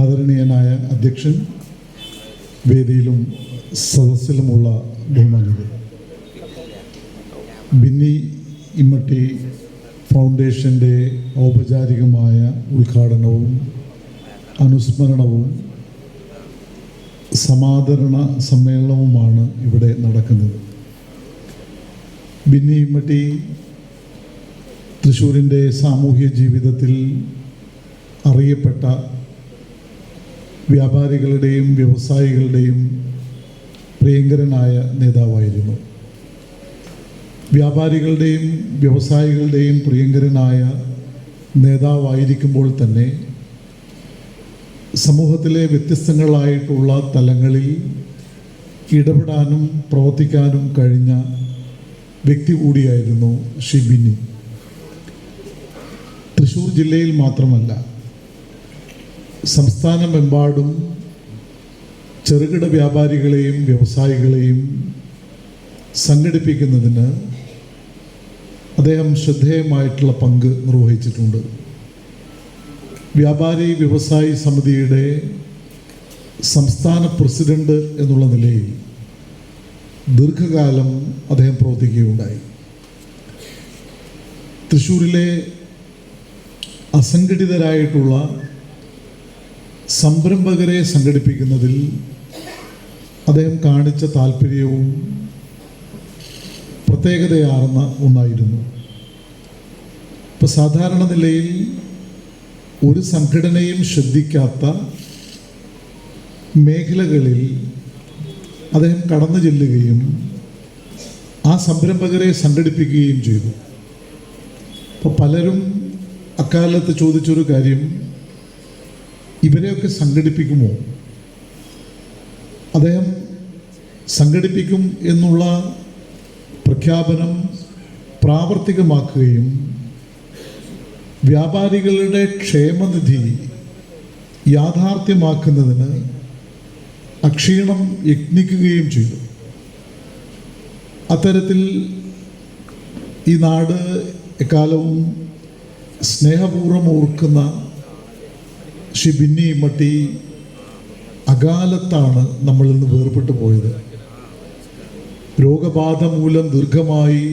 ആദരണീയനായ അധ്യക്ഷൻ വേദിയിലും സദസ്സിലുമുള്ള ബഹുമാനികൾ ബിന്നി ഇമ്മട്ടി ഫൗണ്ടേഷന്റെ ഔപചാരികമായ ഉദ്ഘാടനവും അനുസ്മരണവും സമാദരണ സമ്മേളനവുമാണ് ഇവിടെ നടക്കുന്നത്. ബിന്നി ഇമ്മട്ടി തൃശ്ശൂരിന്റെ സാമൂഹ്യ ജീവിതത്തിൽ അറിയപ്പെട്ട വ്യാപാരികളുടെയും വ്യവസായികളുടെയും പ്രിയങ്കരനായ നേതാവായിരുന്നു. വ്യാപാരികളുടെയും വ്യവസായികളുടെയും പ്രിയങ്കരനായ നേതാവായിരിക്കുമ്പോൾ തന്നെ സമൂഹത്തിലെ വ്യത്യസ്തങ്ങളായിട്ടുള്ള തലങ്ങളിൽ ഇടപെടാനും പ്രവർത്തിക്കാനും കഴിഞ്ഞ വ്യക്തി കൂടിയായിരുന്നു ഷിബിനി തൃശ്ശൂർ ജില്ലയിൽ മാത്രമല്ല സംസ്ഥാനമെമ്പാടും ചെറുകിട വ്യാപാരികളെയും വ്യവസായികളെയും സംഘടിപ്പിക്കുന്നതിന് അദ്ദേഹം ശ്രദ്ധേയമായിട്ടുള്ള പങ്ക് നിർവഹിച്ചിട്ടുണ്ട്. വ്യാപാരി വ്യവസായി സമിതിയുടെ സംസ്ഥാന പ്രസിഡന്റ് എന്നുള്ള നിലയിൽ ദീർഘകാലം അദ്ദേഹം പ്രവർത്തിക്കുകയുണ്ടായി. തൃശ്ശൂരിലെ അസംഘടിതരായിട്ടുള്ള സംരംഭകരെ സംഘടിപ്പിക്കുന്നതിൽ അദ്ദേഹം കാണിച്ച താല്പര്യവും പ്രത്യേകതയാർന്ന ഒന്നായിരുന്നു. ഇപ്പം സാധാരണ നിലയിൽ ഒരു സംഘടനയും ശ്രദ്ധിക്കാത്ത മേഖലകളിൽ അദ്ദേഹം കടന്നു ചെല്ലുകയും ആ സംരംഭകരെ സംഘടിപ്പിക്കുകയും ചെയ്തു. അപ്പോൾ പലരും അക്കാലത്ത് ചോദിച്ചൊരു കാര്യം ഇവരെയൊക്കെ സംഘടിപ്പിക്കുമോ? അദ്ദേഹം സംഘടിപ്പിക്കും എന്നുള്ള പ്രഖ്യാപനം പ്രാവർത്തികമാക്കുകയും വ്യാപാരികളുടെ ക്ഷേമനിധി യാഥാർത്ഥ്യമാക്കുന്നതിന് അക്ഷീണം യത്നിക്കുകയും ചെയ്തു. അത്തരത്തിൽ ഈ നാട് എക്കാലവും സ്നേഹപൂർവം ഓർക്കുന്ന ശ്രീ ബിന്നി മട്ടി അകാലത്താണ് നമ്മളിൽ നിന്ന് വേർപെട്ടു പോയത്. രോഗബാധ മൂലം ദീർഘമായി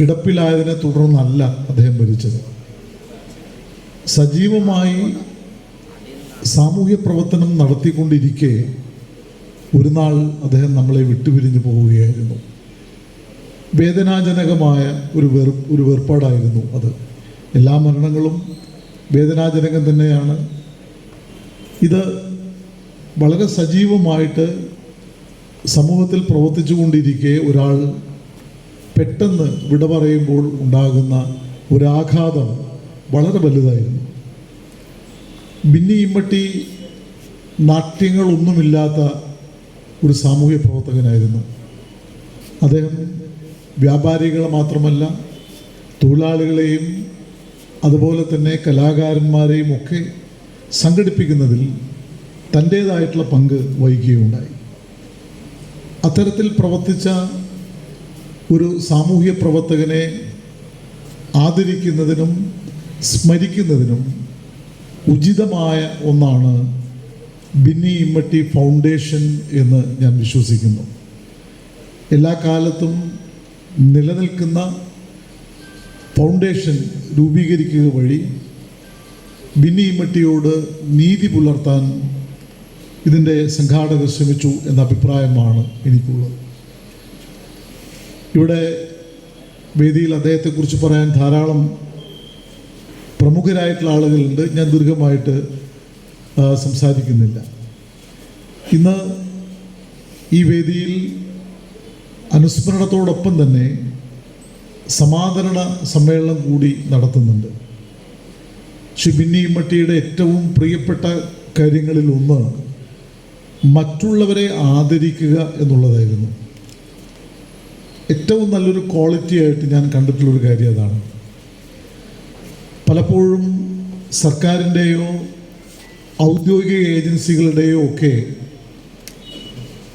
കിടപ്പിലായതിനെ തുടർന്നല്ല അദ്ദേഹം മരിച്ചത്. സജീവമായി സാമൂഹ്യ പ്രവർത്തനം നടത്തിക്കൊണ്ടിരിക്കെ ഒരു നാൾ അദ്ദേഹം നമ്മളെ വിട്ടുപിരിഞ്ഞു പോവുകയായിരുന്നു. വേദനാജനകമായ ഒരു വെറു ഒരു വേർപാടായിരുന്നു അത്. എല്ലാ മരണങ്ങളും വേദനാജനകം തന്നെയാണ്. ഇത് വളരെ സജീവമായിട്ട് സമൂഹത്തിൽ പ്രവർത്തിച്ചു കൊണ്ടിരിക്കെ ഒരാൾ പെട്ടെന്ന് വിട പറയുമ്പോൾ ഉണ്ടാകുന്ന ഒരാഘാതം വളരെ വലുതായിരുന്നു. ബിന്നി ഇമ്മട്ടി നാട്യങ്ങളൊന്നുമില്ലാത്ത ഒരു സാമൂഹ്യ പ്രവർത്തകനായിരുന്നു. അദ്ദേഹം വ്യാപാരികളെ മാത്രമല്ല തൊഴിലാളികളെയും അതുപോലെ തന്നെ കലാകാരന്മാരെയും ഒക്കെ സംഘടിപ്പിക്കുന്നതിൽ തന്റേതായിട്ടുള്ള പങ്ക് വഹിക്കുകയുണ്ടായി. അത്തരത്തിൽ പ്രവർത്തിച്ച ഒരു സാമൂഹ്യ പ്രവർത്തകനെ ആദരിക്കുന്നതിനും സ്മരിക്കുന്നതിനും ഉചിതമായ ഒന്നാണ് ബിന്നി ഇമ്മട്ടി ഫൗണ്ടേഷൻ എന്ന് ഞാൻ വിശ്വസിക്കുന്നു. എല്ലാ കാലത്തും നിലനിൽക്കുന്ന ഫൗണ്ടേഷൻ രൂപീകരിക്കുക വഴി ബിന്നി മട്ടിയോട് നീതി പുലർത്താൻ ഇതിന്റെ സംഘാടകർ ശ്രമിച്ചു എന്ന അഭിപ്രായമാണ് എനിക്കുള്ളത്. ഇവിടെ വേദിയിൽ അദ്ദേഹത്തെക്കുറിച്ച് പറയാൻ ധാരാളം പ്രമുഖരായിട്ടുള്ള ആളുകളുണ്ട്. ഞാൻ ദീർഘമായിട്ട് സംസാരിക്കുന്നില്ല. ഇന്ന് ഈ വേദിയിൽ അനുസ്മരണത്തോടൊപ്പം തന്നെ സമാദരണ സമ്മേളനം കൂടി നടത്തുന്നുണ്ട്. ശ്രീ ബിന്നി ഇമ്മട്ടിയുടെ ഏറ്റവും പ്രിയപ്പെട്ട കാര്യങ്ങളിൽ ഒന്ന് മറ്റുള്ളവരെ ആദരിക്കുക എന്നുള്ളതായിരുന്നു. ഏറ്റവും നല്ലൊരു ക്വാളിറ്റി ആയിട്ട് ഞാൻ കണ്ടിട്ടുള്ളൊരു കാര്യം അതാണ്. പലപ്പോഴും സർക്കാരിന്റെയോ ഔദ്യോഗിക ഏജൻസികളുടെയോ ഒക്കെ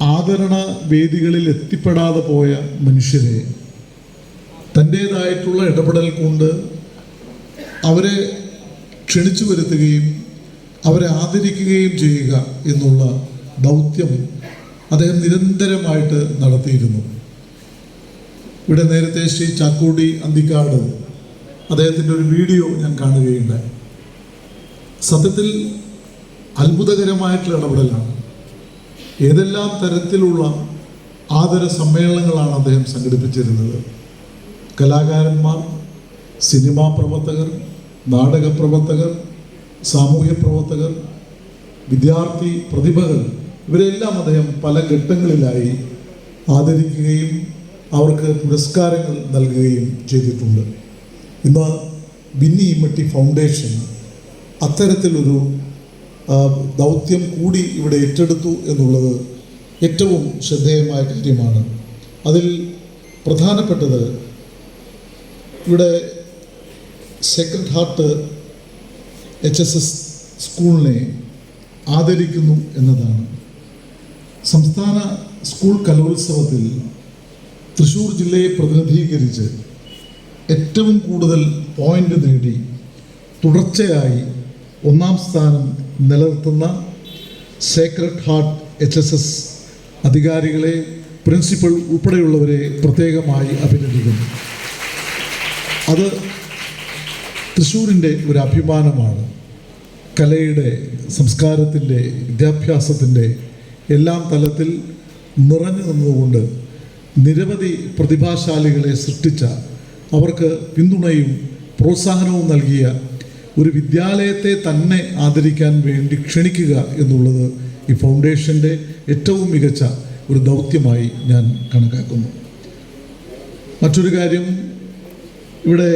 ആദരണ വേദികളിൽ എത്തിപ്പെടാതെ പോയ മനുഷ്യരെ തന്റേതായിട്ടുള്ള ഇടപെടൽ കൊണ്ട് അവരെ ക്ഷണിച്ചു വരുത്തുകയും അവരെ ആദരിക്കുകയും ചെയ്യുക എന്നുള്ള ദൗത്യം അദ്ദേഹം നിരന്തരമായിട്ട് നടത്തിയിരുന്നു. ഇവിടെ നേരത്തെ ശ്രീ ചാക്കോടി അന്തിക്കാട് അദ്ദേഹത്തിന്റെ ഒരു വീഡിയോ ഞാൻ കാണുകയുണ്ടായി. സത്യത്തിൽ അത്ഭുതകരമായിട്ടുള്ള ഇടപെടലാണ്. ഏതെല്ലാം തരത്തിലുള്ള ആദര സമ്മേളനങ്ങളാണ് അദ്ദേഹം സംഘടിപ്പിച്ചിരുന്നത്? കലാകാരന്മാർ സിനിമാ പ്രവർത്തകർ നാടക പ്രവർത്തകർ സാമൂഹ്യ പ്രവർത്തകർ വിദ്യാർത്ഥി പ്രതിഭകൾ ഇവരെല്ലാം അദ്ദേഹം പല ഘട്ടങ്ങളിലായി ആദരിക്കുകയും അവർക്ക് പുരസ്കാരങ്ങൾ നൽകുകയും ചെയ്തിട്ടുണ്ട്. ഇന്ന് ബിന്നി ഇമ്മട്ടി ഫൗണ്ടേഷൻ അത്തരത്തിലൊരു ദൗത്യം കൂടി ഇവിടെ ഏറ്റെടുത്തു എന്നുള്ളത് ഏറ്റവും ശ്രദ്ധേയമായ കാര്യമാണ്. അതിൽ പ്രധാനപ്പെട്ടത് ഇവിടെ sacred heart H S S സ്കൂളിനെ ആദരിക്കുന്നു എന്നതാണ്. സംസ്ഥാന സ്കൂൾ കലോത്സവത്തിൽ തൃശ്ശൂർ ജില്ലയെ പ്രതിനിധീകരിച്ച് ഏറ്റവും കൂടുതൽ പോയിന്റ് നേടി തുടർച്ചയായി ഒന്നാം സ്ഥാനം നിലനിർത്തുന്ന sacred heart H S S അധികാരികളെ പ്രിൻസിപ്പൾ ഉൾപ്പെടെയുള്ളവരെ പ്രത്യേകമായി അഭിനന്ദിക്കുന്നു. അത് തൃശ്ശൂരിന്റെ ഒരു അഭിമാനമാണ്. കലയുടെ സംസ്കാരത്തിന്റെ വിദ്യാഭ്യാസത്തിന്റെ എല്ലാം തലത്തിൽ നിറഞ്ഞു നിന്നുകൊണ്ട് നിരവധി പ്രതിഭാശാലികളെ സൃഷ്ടിച്ച അവർക്ക് പിന്തുണയും പ്രോത്സാഹനവും നൽകിയ ഒരു വിദ്യാലയത്തെ തന്നെ ആദരിക്കാൻ വേണ്ടി ക്ഷണിക്കുക എന്നുള്ളത് ഈ ഫൗണ്ടേഷന്റെ ഏറ്റവും മികച്ച ഒരു ദൗത്യമായി ഞാൻ കണക്കാക്കുന്നു. മറ്റൊരു കാര്യം ഇവിടെ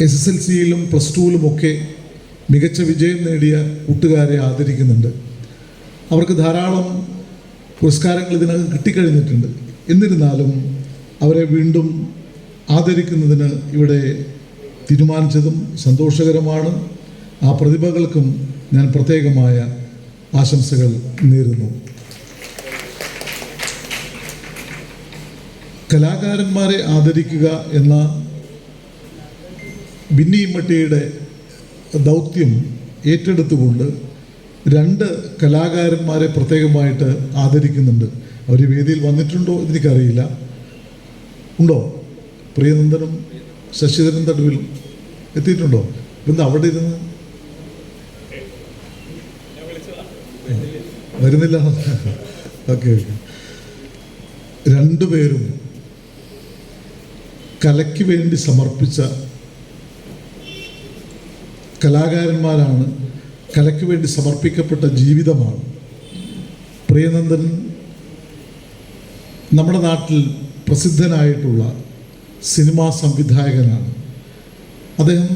എസ് എസ് എൽ സിയിലും പ്ലസ് ടുവിലുമൊക്കെ മികച്ച വിജയം നേടിയ കൂട്ടുകാരെ ആദരിക്കുന്നുണ്ട്. അവർക്ക് ധാരാളം പുരസ്കാരങ്ങൾ ഇതിനകം കിട്ടിക്കഴിഞ്ഞിട്ടുണ്ട്. എന്നിരുന്നാലും അവരെ വീണ്ടും ആദരിക്കുന്നതിന് ഇവിടെ തീരുമാനിച്ചതും സന്തോഷകരമാണ്. ആ പ്രതിഭകൾക്കും ഞാൻ പ്രത്യേകമായ ആശംസകൾ നേരുന്നു. കലാകാരന്മാരെ ആദരിക്കുക എന്ന ബിന്നി ദൗത്യം ഏറ്റെടുത്തുകൊണ്ട് രണ്ട് കലാകാരന്മാരെ പ്രത്യേകമായിട്ട് ആദരിക്കുന്നുണ്ട്. അവർ വേദിയിൽ വന്നിട്ടുണ്ടോ എനിക്കറിയില്ല. ഉണ്ടോ? പ്രിയനന്ദനും ശശിധരൻ തടുവിലും എത്തിയിട്ടുണ്ടോ? ഇന്ന് അവിടെ ഇരുന്ന്? വരുന്നില്ല. Okay okay. രണ്ടുപേരും കലയ്ക്ക് വേണ്ടി സമർപ്പിച്ച കലാകാരന്മാരാണ് കലയ്ക്ക് വേണ്ടി സമർപ്പിക്കപ്പെട്ട ജീവിതമാണ്. പ്രിയനന്ദൻ നമ്മുടെ നാട്ടിൽ പ്രസിദ്ധനായിട്ടുള്ള സിനിമാ സംവിധായകനാണ്. അദ്ദേഹം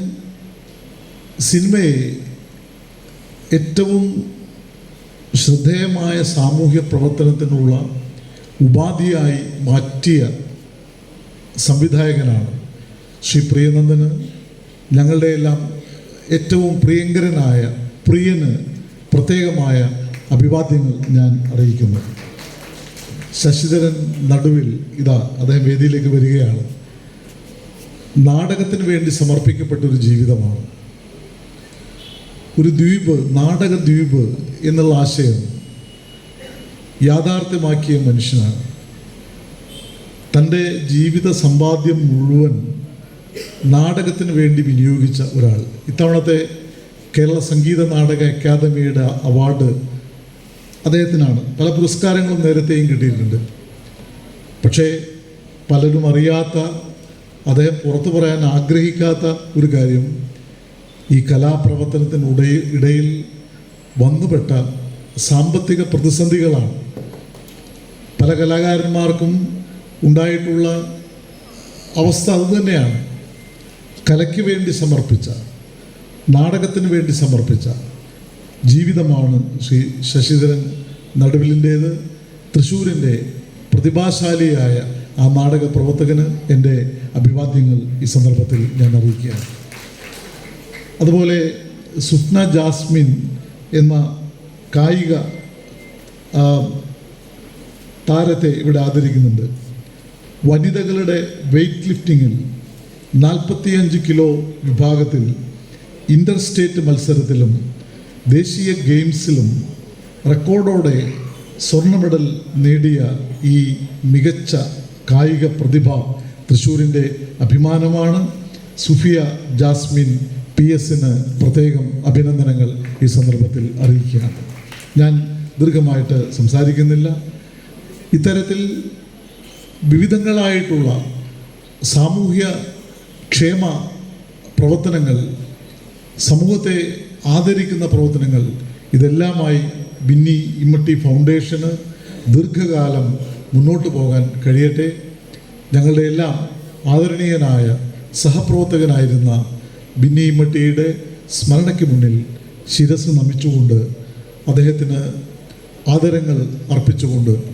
സിനിമയെ ഏറ്റവും ശ്രദ്ധേയമായ സാമൂഹ്യ പ്രവർത്തനത്തിനുള്ള ഉപാധിയായി മാറ്റിയ സംവിധായകനാണ്. ശ്രീ പ്രിയനന്ദന് ഞങ്ങളുടെ എല്ലാം ഏറ്റവും പ്രിയങ്കരനായ പ്രിയന് പ്രത്യേകമായ അഭിവാദ്യങ്ങൾ ഞാൻ അറിയിക്കുന്നു. ശശിധരൻ നടുവിൽ ഇതാ അദ്ദേഹം വേദിയിലേക്ക് വരികയാണ്. നാടകത്തിന് വേണ്ടി സമർപ്പിക്കപ്പെട്ട ഒരു ജീവിതമാണ്. ഒരു ദ്വീപ് നാടക ദ്വീപ് എന്നുള്ള ആശയം യാഥാർത്ഥ്യമാക്കിയ മനുഷ്യനാണ്. തന്റെ ജീവിത സമ്പാദ്യം മുഴുവൻ നാടകത്തിന് വേണ്ടി വിനിയോഗിച്ച ഒരാൾ. ഇത്തവണത്തെ കേരള സംഗീത നാടക അക്കാദമിയുടെ അവാർഡ് അദ്ദേഹത്തിനാണ്. പല പുരസ്കാരങ്ങളും നേരത്തെയും കിട്ടിയിട്ടുണ്ട്. പക്ഷേ പലരും അറിയാത്ത അദ്ദേഹം പുറത്തു പറയാൻ ആഗ്രഹിക്കാത്ത ഒരു കാര്യം ഈ കലാപ്രവർത്തനത്തിനുട ഇടയിൽ വന്നുപെട്ട സാമ്പത്തിക പ്രതിസന്ധികളാണ്. പല കലാകാരന്മാർക്കും ഉണ്ടായിട്ടുള്ള അവസ്ഥ അതുതന്നെയാണ് കലയ്ക്ക് വേണ്ടി സമർപ്പിച്ച നാടകത്തിന് വേണ്ടി സമർപ്പിച്ച ജീവിതമാണ് ശ്രീ ശശിധരൻ നടുവിലിന്റേത്. തൃശ്ശൂരിന്റെ പ്രതിഭാശാലിയായ ആ നാടക പ്രവർത്തകന് എന്റെ അഭിവാദ്യങ്ങൾ ഈ സന്ദർഭത്തിൽ ഞാൻ അറിയിക്കുകയാണ്. അതുപോലെ സുഫ്ന ജാസ്മിൻ എന്ന കായിക താരത്തെ ഇവിടെ ആദരിക്കുന്നുണ്ട്. വനിതകളുടെ വെയ്റ്റ് ലിഫ്റ്റിങ്ങിൽ നാൽപ്പത്തിയഞ്ച് കിലോ വിഭാഗത്തിൽ ഇന്റർ സ്റ്റേറ്റ് മത്സരത്തിലും ദേശീയ ഗെയിംസിലും റെക്കോർഡോടെ സ്വർണ മെഡൽ നേടിയ ഈ മികച്ച കായിക പ്രതിഭ തൃശ്ശൂരിന്റെ അഭിമാനമാണ്. സുഫിയ ജാസ്മിൻ പി എസിന് പ്രത്യേകം അഭിനന്ദനങ്ങൾ ഈ സന്ദർഭത്തിൽ അറിയിക്കുകയാണ്. ഞാൻ ദീർഘമായിട്ട് സംസാരിക്കുന്നില്ല. ഇത്തരത്തിൽ വിവിധങ്ങളായിട്ടുള്ള സാമൂഹ്യ ക്ഷേമ പ്രവർത്തനങ്ങൾ സമൂഹത്തെ ആദരിക്കുന്ന പ്രവർത്തനങ്ങൾ ഇതെല്ലാമായി ബിന്നി ഇമ്മട്ടി ഫൗണ്ടേഷന് ദീർഘകാലം മുന്നോട്ട് പോകാൻ കഴിയട്ടെ. ഞങ്ങളുടെ എല്ലാം ആദരണീയനായ സഹപ്രവർത്തകനായിരുന്ന ബിന്നി ഇമ്മട്ടിയുടെ സ്മരണയ്ക്ക് മുന്നിൽ ശിരസ് നമിച്ചുകൊണ്ട് അദ്ദേഹത്തിന് ആദരങ്ങൾ അർപ്പിച്ചുകൊണ്ട്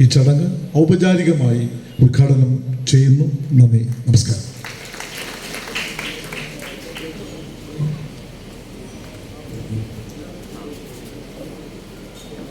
ഈ ചടങ്ങ് ഔപചാരികമായി ഉദ്ഘാടനം ചെയ്യുന്നു. നന്ദി. നമസ്കാരം.